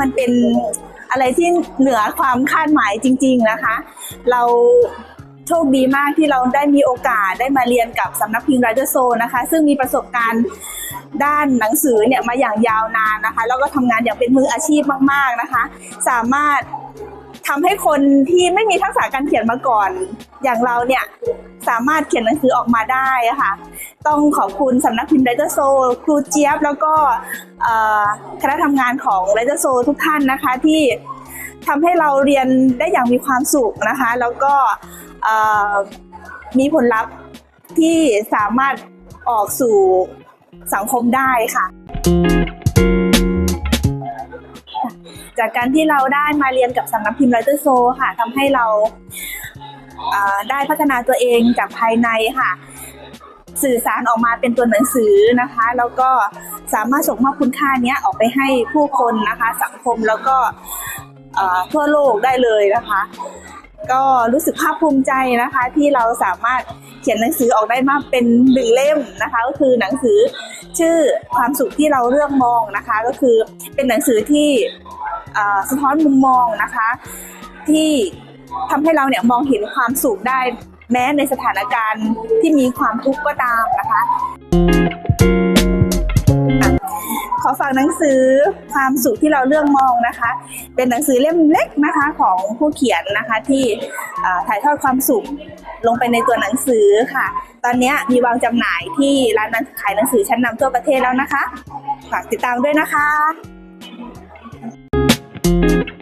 มันเป็นอะไรที่เหนือความคาดหมายจริง ๆนะคะ เราโชคดีมากที่เราได้มีโอกาสได้มาเรียนกับสำนักพิมพ์ไรเดอร์โซนะคะ ซึ่งมีประสบการณ์ด้านหนังสือเนี่ยมาอย่างยาวนานนะคะ แล้วก็ทำงานอย่างเป็นมืออาชีพมากๆนะคะ สามารถ ทำให้คนที่ไม่มีทักษะการเขียนมาก่อน อย่างเราเนี่ยสามารถเขียนหนังสือออกมาได้ะค่ะ ต้องขอบคุณสำนักพิมพ์ไรเดอร์โซ ครูเจี๊ยบ แล้วก็คณะทำงานของไรเดอร์โซทุกท่านนะคะที่ทำให้เราเรียนได้อย่างมีความสุขนะคะ แล้วก็มีผลลัพธ์ที่สามารถออกสู่สังคมได้ค่ะ จากการที่เราได้มาเรียนกับสำนักพิมพ์ไรเตอร์โซค่ะทำให้เราได้พัฒนาตัวเองจากภายในค่ะ สื่อสารออกมาเป็นตัวหนังสือนะคะ แล้วก็สามารถส่งมอบคุณค่านี้ออกไปให้ผู้คนนะคะ สังคมแล้วก็ทั่วโลกได้เลยนะคะ ก็รู้สึกภาคภูมิใจนะคะ ที่เราสามารถเขียนหนังสือออกได้มาเป็นหนึ่งเล่มนะคะ ก็คือหนังสือชื่อความสุขที่เราเลือกมองนะคะ ก็คือเป็นหนังสือที่ สะท้อนมุมมองนะคะ ที่ทำให้เราเนี่ยมองเห็นความสุขได้แม้ในสถานการณ์ที่มีความทุกข์ก็ตามนะคะขอฝากหนังสือความสุขที่เราเลือกมองนะคะ เป็นหนังสือเล่มเล็กนะคะของผู้เขียนนะคะที่ถ่ายทอดความสุขลงไปในตัวหนังสือค่ะ ตอนนี้มีวางจำหน่ายที่ร้านขายหนังสือชั้นนำทั่วประเทศแล้วนะคะ ฝากติดตามด้วยนะคะ Thank you.